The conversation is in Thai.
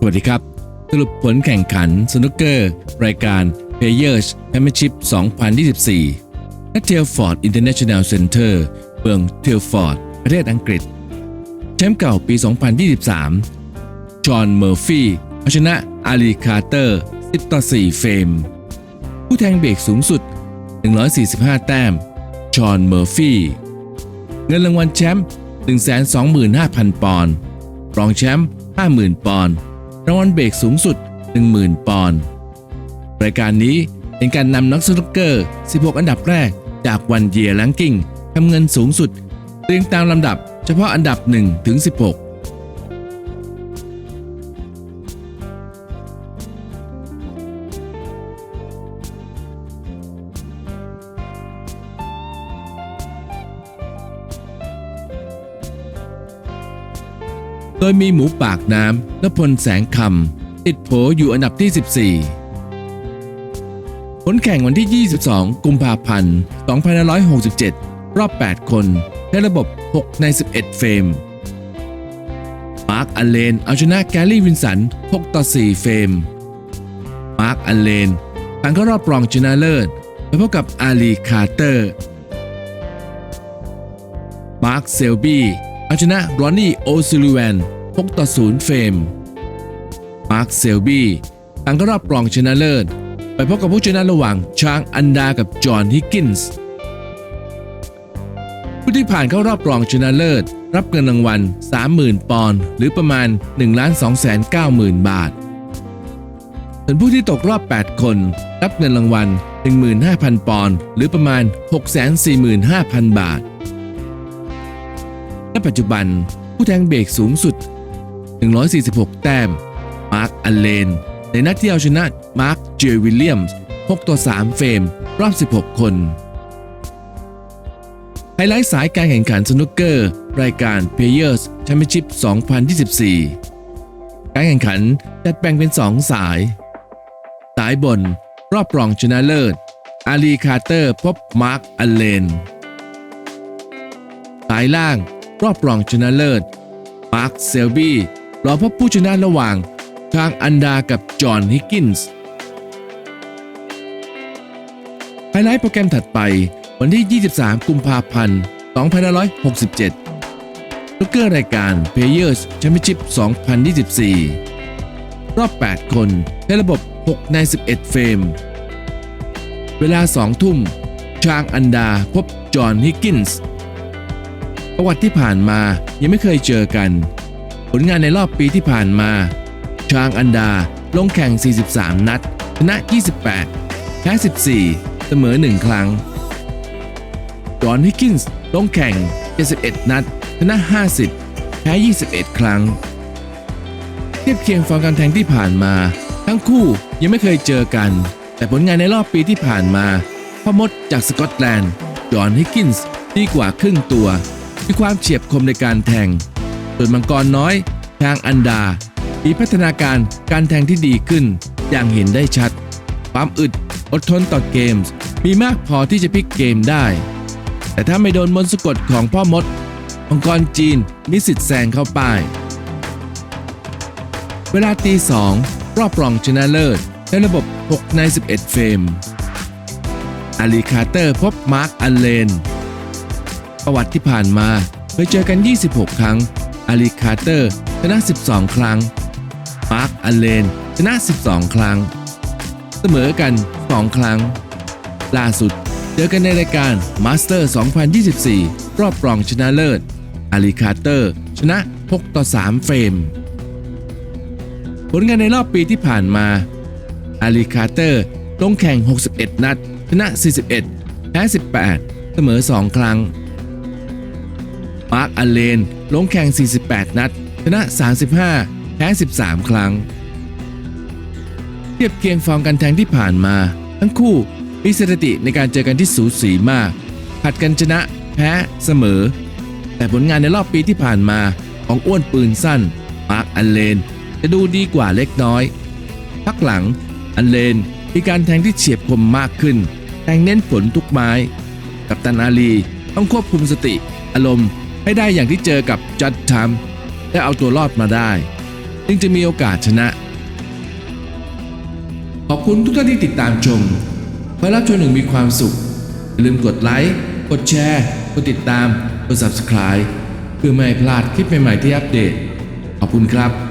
สวัสดีครับ สรุปผลแข่งขันสนุกเกอร์ รายการ Players Championship 2024ณเทลฟอร์ดอินเตอร์เนชั่นแนลเซ็นเตอร์เมืองเทลฟอร์ด ประเทศอังกฤษ แชมป์เก่าปี 2023 จอห์น เมอร์ฟี่เอาชนะ อาลี คาร์เตอร์ 10 ต่อ 4 เฟรม ผู้แทงเบรกสูงสุด 145 แต้ม จอห์น เมอร์ฟี่ เงินรางวัลแชมป์ 125,000 ปอนด์ รองแชมป์ 50,000 ปอนด์ รางวัลเบรกสูงสุด 10,000 ปอนด์รายการนี้เป็นการนำนักสนุกเกอร์ 16 อันดับแรกจากวันเยียร์แลงกิ้งทำเงินสูงสุดเรียงตามลำดับเฉพาะอันดับ 1 ถึง 16 โดยมีหมูปากน้ำและพลแสงคำติดโผอยู่อันดับที่ 14 ผลแข่งวันที่ 22 กุมภาพันธ์ 2567 รอบ 8 คนในระบบ 6 ใน 11 เฟรม มาร์คอัลเลน เอาชนะแกลลี่ วินสัน 6 ต่อ 4 เฟรม มาร์คอัลเลนผ่านเข้ารอบรองชนะเลิศไปพบกับอาลี คาร์เตอร์ มาร์ค เซลบี้ เอาชนะรอนนี่โอซิลูแวน6ต่อ0เฟรม มาร์คเซลบี้ผ่านเข้ารอบรองชนะเลิศ ไปพบกับผู้ชนะระหว่างช้างอันดากับจอห์นฮิกกินส์ผู้ที่ผ่านเข้ารอบรองชนะเลิศ รับเงินรางวัล 30,000 ปอนด์หรือประมาณ 1,290,000 บาทส่วนผู้ที่ตกรอบ 8 คน รับเงินรางวัล 15,000 ปอนด์หรือประมาณ 645,000 บาท และปัจจุบันผู้แทงเบรกสูงสุด 146 แต้ม มาร์ค อัลเลน ในนัดที่เอาชนะ มาร์ค เจวิลเลียมส์6ต่อ 3 เฟรม รอบ 16 คน ไฮไลท์สายการแข่งขันสนุกเกอร์ รายการ Players Championship 2024 การแข่งขันจัดแบ่งเป็น 2 สาย สายบน รอบรองชนะเลิศ อาลีคาร์เตอร์พบมาร์ค อัลเลน สายล่าง รอบรองชนะเลิศมาร์คเซลบี้รอพบผู้ชนะระหว่างทางอันดากับจอห์นฮิกกินส์ไฮไลท์โปรแกรมถัดไปวันที่ 23 กุมภาพันธ์ 2567ลูกเกอร์รายการ Players Championship 2024 รอบ 8 คนในระบบ 6 ใน 11 เฟรม เวลา 2 ทุ่ม ชางอันดาพบจอห์นฮิกกินส์ ประวัติที่ผ่านมายังไม่เคยเจอกัน ผลงานในรอบปีที่ผ่านมาชางอันดาลงแข่ง 43 นัด ชนะ 28 แพ้ 14 เสมอ 1 ครั้ง จอห์นฮิกกินส์ลงแข่ง 71 นัด ชนะ 50 แพ้ 21 ครั้ง เทียบเคียงฟอร์มการแทงที่ผ่านมา ทั้งคู่ยังไม่เคยเจอกัน แต่ผลงานในรอบปีที่ผ่านมาพ่อมดจากสกอตแลนด์ จอห์นฮิกกินส์ดีกว่าครึ่งตัว มีความเฉียบคมในการแทง ส่วนมังกรน้อยทางอันดา มีพัฒนาการการแทงที่ดีขึ้น อย่างเห็นได้ชัด ความอึดอดทนต่อเกมส์มีมากพอที่จะพลิกเกมได้ แต่ถ้าไม่โดนมนสะกดของพ่อมด มังกรจีนมีสิทธิ์แซงเข้าไป เวลาตีสองรอบรองชนะเลิศในระบบ 6 ใน 11 เฟรมอาลีคาเตอร์พบมาร์คอัลเลน ประวัติที่ผ่านมาเคยเจอกัน 26 ครั้งอาลีคาร์เตอร์ชนะ 12 ครั้ง มาร์คอัลเลนชนะ 12 ครั้ง เสมอกัน 2 ครั้ง ล่าสุดเจอกันในรายการมาสเตอร์ 2024 รอบรองชนะเลิศอาลีคาร์เตอร์ ชนะ 6 ต่อ 3 เฟรม ผลงานในรอบปีที่ผ่านมาอาลีคาร์เตอร์ลงแข่ง 61 นัด ชนะ 41 แพ้ 18 เสมอ 2 ครั้ง มาร์คอัลเลน ลงแข่ง 48 นัด ชนะ 35 แพ้ 13 ครั้ง เทียบเคียงฟอร์มการแทงที่ผ่านมา ทั้งคู่มีสถิติในการเจอกันที่สูสีมาก ผัดกันชนะแพ้เสมอ แต่ผลงานในรอบปีที่ผ่านมาของอ้วนปืนสั้น มาร์คอัลเลน จะดูดีกว่าเล็กน้อย พักหลังอันเลนมีการแทงที่เฉียบคมมากขึ้น แทงเน้นผลทุกไม้ กับตันอาลีต้องควบคุมสติ อารมณ์ ให้ได้อย่างที่เจอกับจัดทัมและเอาตัวรอดมาได้ จึงจะมีโอกาสชนะ ขอบคุณทุกท่านที่ติดตามชมเพื่อรับชมหนึ่งมีความสุข อย่าลืมกดไลค์กดแชร์กดติดตามกด subscribe เพื่อไม่ให้พลาดคลิปใหม่ๆที่อัปเดต ขอบคุณครับ